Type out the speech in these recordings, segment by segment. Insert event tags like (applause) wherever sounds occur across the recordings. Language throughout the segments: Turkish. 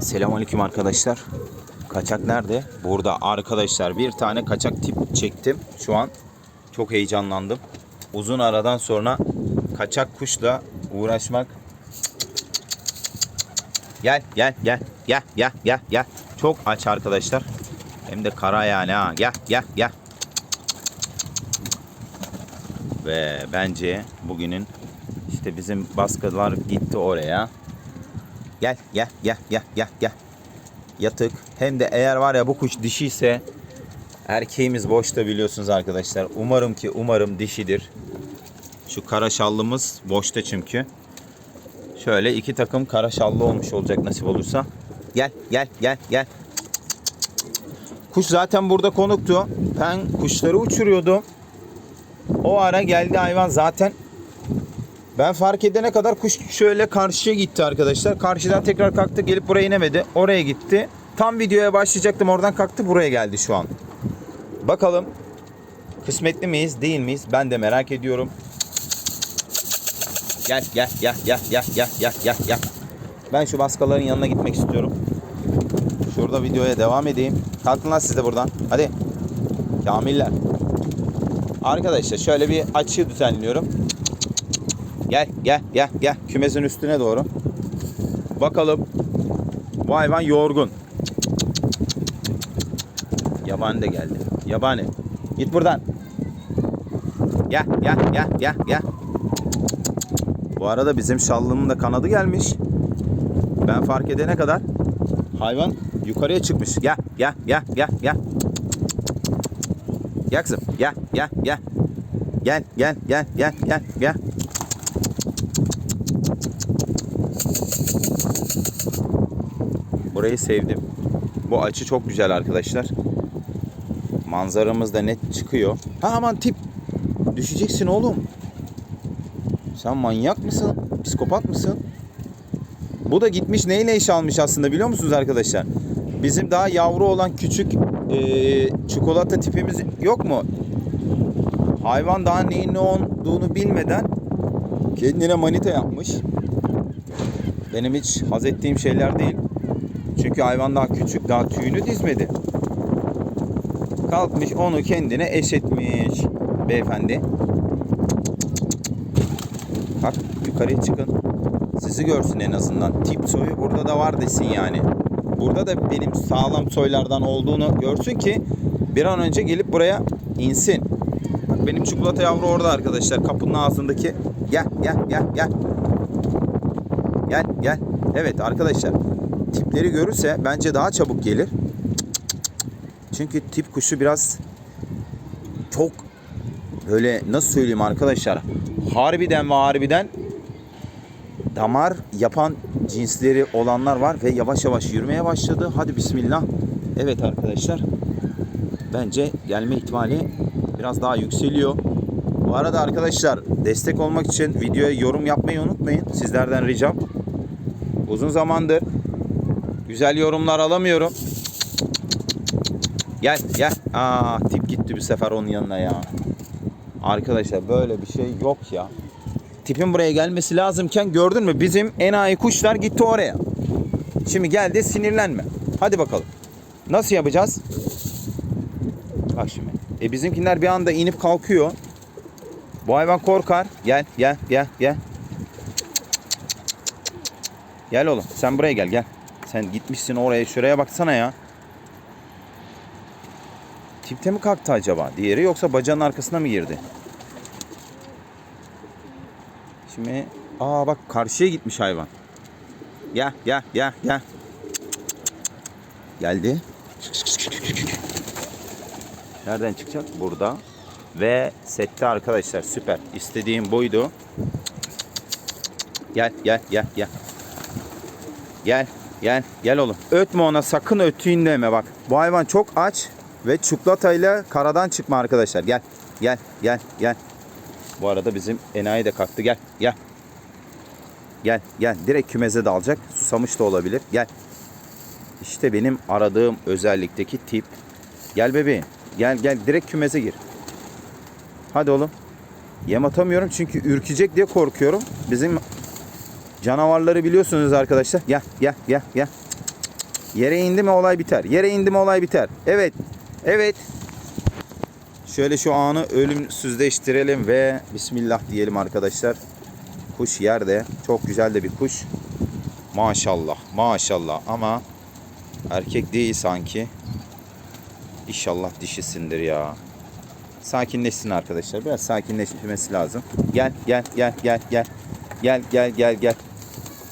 Selamünaleyküm arkadaşlar. Kaçak nerede? Burada arkadaşlar bir tane kaçak tip çektim şu an. Çok heyecanlandım. Uzun aradan sonra kaçak kuşla uğraşmak. Gel gel gel gel gel gel gel. Çok aç arkadaşlar. Hem de kara yani ha. Gel gel gel. Ve bence bugünün işte bizim baskılar gitti oraya. Gel gel gel gel gel gel. Yatık. Hem de eğer var ya bu kuş dişiyse erkeğimiz boşta biliyorsunuz arkadaşlar. Umarım ki umarım dişidir. Şu kara şallımız boşta çünkü. Şöyle iki takım kara şallı olmuş olacak nasip olursa. Gel gel gel gel. Kuş zaten burada konuktu. Ben kuşları uçuruyordum. O ara geldi hayvan zaten ben fark edene kadar kuş şöyle karşıya gitti arkadaşlar. Karşıdan tekrar kalktı gelip buraya inemedi. Oraya gitti. Tam videoya başlayacaktım oradan kalktı buraya geldi şu an. Bakalım kısmetli miyiz değil miyiz ben de merak ediyorum. Gel gel gel gel gel gel gel gel gel. Ben şu baskaların yanına gitmek istiyorum. Şurada videoya devam edeyim. Kalkın lan siz de buradan. Hadi. Kamiller. Arkadaşlar şöyle bir açı düzenliyorum. Gel gel gel gel kümesin üstüne doğru. Bakalım. Bu hayvan yorgun. Yabani de geldi. Yabani. Git buradan. Gel gel gel gel gel. Bu arada bizim şallının da kanadı gelmiş. Ben fark edene kadar hayvan yukarıya çıkmış. Gel gel gel gel gel. Gel kızım. Gel gel gel. Gel gel gel gel gel gel. Burayı sevdim. Bu açı çok güzel arkadaşlar. Manzaramız da net çıkıyor. Ha aman tip. Düşeceksin oğlum. Sen manyak mısın? Psikopat mısın? Bu da gitmiş neyle iş almış aslında biliyor musunuz arkadaşlar? Bizim daha yavru olan küçük eee, çikolata tipimiz yok mu? Hayvan daha neyin ne olduğunu bilmeden kendine manita yapmış. Benim hiç haz ettiğim şeyler değil. Çünkü hayvan daha küçük, daha tüyünü dizmedi. Kalkmış onu kendine eş etmiş beyefendi. Kalk yukarıya çıkın. Sizi görsün en azından. Tip soyu burada da var desin yani. Burada da benim sağlam soylardan olduğunu görsün ki bir an önce gelip buraya insin. Bak benim çikolata yavru orada arkadaşlar. Kapının ağzındaki. Gel gel gel gel. Gel gel. Evet arkadaşlar. Tipleri görürse bence daha çabuk gelir. Çünkü tip kuşu biraz çok böyle nasıl söyleyeyim arkadaşlar. Harbiden ve harbiden damar yapan cinsleri olanlar var ve yavaş yavaş yürümeye başladı. Hadi bismillah. Evet arkadaşlar. Bence gelme ihtimali biraz daha yükseliyor. Bu arada arkadaşlar destek olmak için videoya yorum yapmayı unutmayın. Sizlerden ricam. Uzun zamandır güzel yorumlar alamıyorum. Gel gel. Aa tip gitti bir sefer onun yanına ya. Arkadaşlar böyle bir şey yok ya. Tipin buraya gelmesi lazımken gördün mü bizim enayi kuşlar gitti oraya. Şimdi geldi sinirlenme. Hadi bakalım. Nasıl yapacağız? Bak şimdi. E bizimkiler bir anda inip kalkıyor. Bu hayvan korkar. Gel gel gel gel. Gel oğlum sen buraya gel gel. Sen gitmişsin oraya şuraya baksana ya. Tipte mi kalktı acaba? Diğeri yoksa bacağının arkasına mı girdi? Şimdi aa bak karşıya gitmiş hayvan. Gel gel gel gel. Geldi. Nereden çıkacak? Burada. Ve sette arkadaşlar süper. İstediğim buydu. Gel gel gel gel. Gel gel gel oğlum. Ötme ona sakın ötüğün deme bak. Bu hayvan çok aç ve çikolatayla karadan çıkma arkadaşlar. Gel gel gel gel. Bu arada bizim enayi de kalktı. Gel gel. Gel gel. Direkt kümeze dalacak. Susamış da olabilir. Gel. İşte benim aradığım özellikteki tip. Gel bebeğim. Gel gel. Direkt kümeze gir. Hadi oğlum. Yem atamıyorum çünkü ürkecek diye korkuyorum. Bizim canavarları biliyorsunuz arkadaşlar. Gel gel gel gel. Yere indi mi olay biter. Yere indi mi olay biter. Evet. Evet. Şöyle şu anı ölümsüzleştirelim ve Bismillah diyelim arkadaşlar. Kuş yerde. Çok güzel de bir kuş. Maşallah. Maşallah. Ama erkek değil sanki. İnşallah dişisindir ya. Sakinleşsin arkadaşlar. Biraz sakinleşmesi lazım. Gel gel gel gel gel. Gel gel gel gel.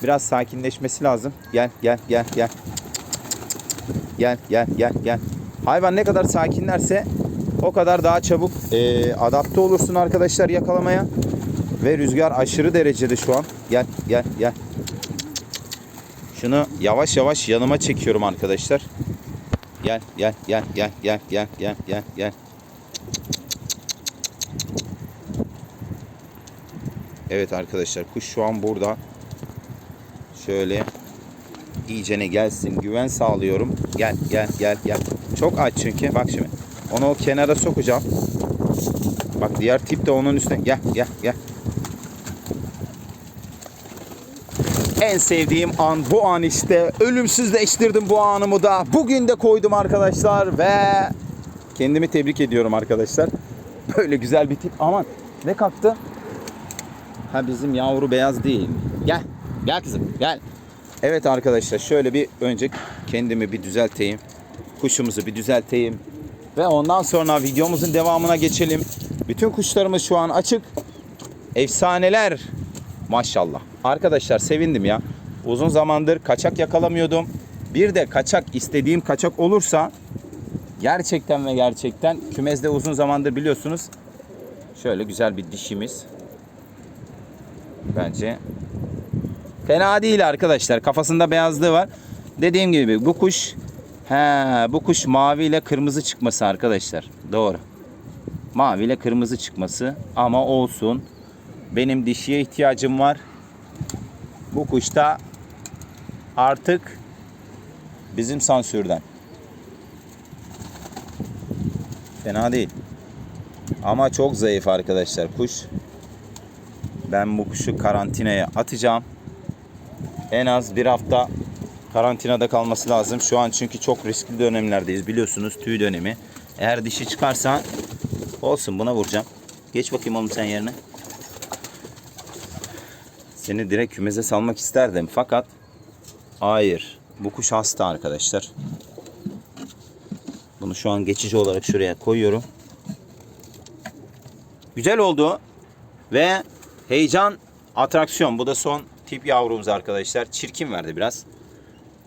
Biraz sakinleşmesi lazım. Gel gel gel gel. Gel gel gel gel. Hayvan ne kadar sakinlerse o kadar daha çabuk e, adapte olursun arkadaşlar yakalamaya. Ve rüzgar aşırı derecede şu an. Gel gel gel. Şunu yavaş yavaş yanıma çekiyorum arkadaşlar. Gel gel gel gel gel gel gel gel gel. Evet arkadaşlar kuş şu an burada. Şöyle iyicene gelsin. Güven sağlıyorum. Gel gel gel gel. Çok aç çünkü. Bak şimdi. Onu o kenara sokacağım. Bak diğer tip de onun üstüne. Gel gel gel. En sevdiğim an bu an işte. Ölümsüzleştirdim bu anımı da. Bugün de koydum arkadaşlar ve kendimi tebrik ediyorum arkadaşlar. (laughs) Böyle güzel bir tip. Aman ne kalktı? Ha bizim yavru beyaz değil. Gel. Gel kızım gel. Evet arkadaşlar şöyle bir önce kendimi bir düzelteyim. Kuşumuzu bir düzelteyim. Ve ondan sonra videomuzun devamına geçelim. Bütün kuşlarımız şu an açık. Efsaneler. Maşallah. Arkadaşlar sevindim ya. Uzun zamandır kaçak yakalamıyordum. Bir de kaçak istediğim kaçak olursa gerçekten ve gerçekten kümezde uzun zamandır biliyorsunuz. Şöyle güzel bir dişimiz. Bence fena değil arkadaşlar. Kafasında beyazlığı var. Dediğim gibi bu kuş he, bu kuş mavi ile kırmızı çıkması arkadaşlar. Doğru. Mavi ile kırmızı çıkması ama olsun. Benim dişiye ihtiyacım var. Bu kuş da artık bizim sansürden. Fena değil. Ama çok zayıf arkadaşlar kuş. Ben bu kuşu karantinaya atacağım. En az bir hafta karantinada kalması lazım. Şu an çünkü çok riskli dönemlerdeyiz. Biliyorsunuz tüy dönemi. Eğer dişi çıkarsa olsun buna vuracağım. Geç bakayım oğlum sen yerine. Seni direkt kümeze salmak isterdim. Fakat hayır. Bu kuş hasta arkadaşlar. Bunu şu an geçici olarak şuraya koyuyorum. Güzel oldu. Ve heyecan, atraksiyon. Bu da son tip yavrumuz arkadaşlar. Çirkin verdi biraz.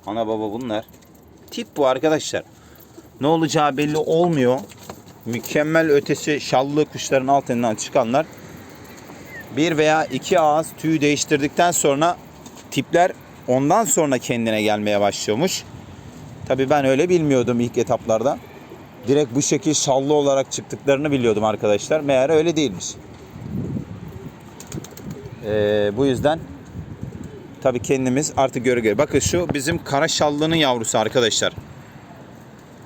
Ana baba bunlar. Tip bu arkadaşlar. Ne olacağı belli olmuyor. Mükemmel ötesi şallı kuşların altından çıkanlar bir veya iki ağız tüy değiştirdikten sonra tipler ondan sonra kendine gelmeye başlıyormuş. Tabii ben öyle bilmiyordum ilk etaplarda. Direkt bu şekil şallı olarak çıktıklarını biliyordum arkadaşlar. Meğer öyle değilmiş. Ee, bu yüzden tabii kendimiz artık göre göre. Bakın şu bizim kara şallının yavrusu arkadaşlar.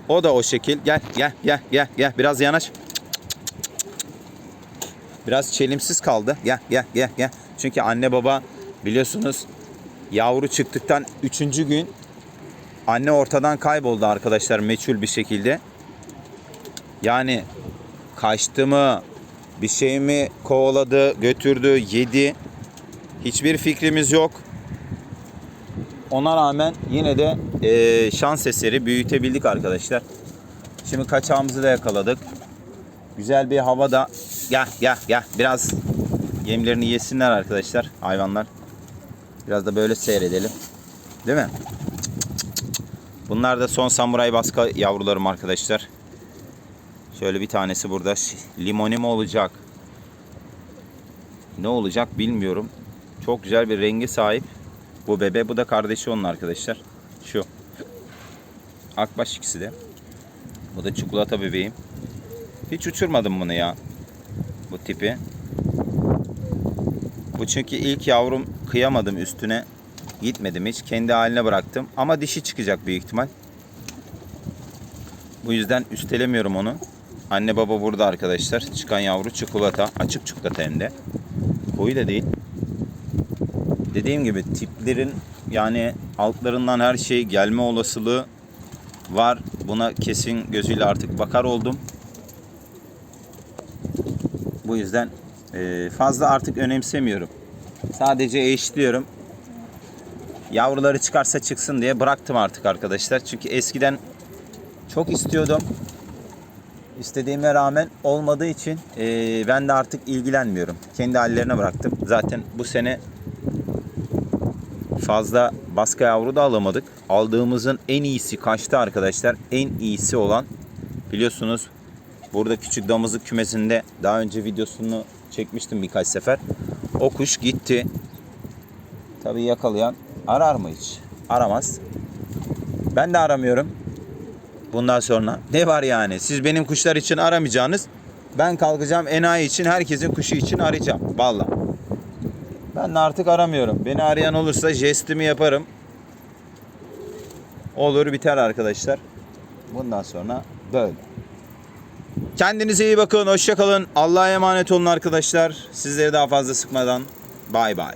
O da o şekil. Gel gel gel gel gel biraz yanaş. Biraz çelimsiz kaldı. Gel gel gel gel. Çünkü anne baba biliyorsunuz yavru çıktıktan 3. gün anne ortadan kayboldu arkadaşlar meçhul bir şekilde. Yani kaçtı mı, bir şey mi kovaladı, götürdü, yedi. Hiçbir fikrimiz yok. Ona rağmen yine de eee, şans eseri büyütebildik arkadaşlar. Şimdi kaçağımızı da yakaladık. Güzel bir havada. Gel gel gel. Biraz yemlerini yesinler arkadaşlar hayvanlar. Biraz da böyle seyredelim. Değil mi? Bunlar da son samuray baska yavrularım arkadaşlar. Şöyle bir tanesi burada. Limoni mi olacak? Ne olacak bilmiyorum. Çok güzel bir rengi sahip. Bu bebe bu da kardeşi onun arkadaşlar. Şu. Akbaş ikisi de. Bu da çikolata bebeğim. Hiç uçurmadım bunu ya. Bu tipi. Bu çünkü ilk yavrum kıyamadım üstüne. Gitmedim hiç. Kendi haline bıraktım. Ama dişi çıkacak büyük ihtimal. Bu yüzden üstelemiyorum onu. Anne baba burada arkadaşlar. Çıkan yavru çikolata. Açık çikolata hem de. Koyu da değil. Dediğim gibi tiplerin Yani altlarından her şey gelme olasılığı var. Buna kesin gözüyle artık bakar oldum. Bu yüzden e, fazla artık önemsemiyorum. Sadece eşliyorum. Yavruları çıkarsa çıksın diye bıraktım artık arkadaşlar. Çünkü eskiden çok istiyordum. İstediğime rağmen olmadığı için e, ben de artık ilgilenmiyorum. Kendi hallerine bıraktım. Zaten bu sene fazla baska yavru da alamadık. Aldığımızın en iyisi kaçtı arkadaşlar. En iyisi olan biliyorsunuz burada küçük damızlık kümesinde daha önce videosunu çekmiştim birkaç sefer. O kuş gitti. Tabii yakalayan arar mı hiç? Aramaz. Ben de aramıyorum. Bundan sonra ne var yani? Siz benim kuşlar için aramayacağınız. Ben kalkacağım enayi için herkesin kuşu için arayacağım. Vallahi. Ben de artık aramıyorum. Beni arayan olursa jestimi yaparım. Olur biter arkadaşlar. Bundan sonra böyle. Kendinize iyi bakın. Hoşça kalın. Allah'a emanet olun arkadaşlar. Sizleri daha fazla sıkmadan. Bay bay.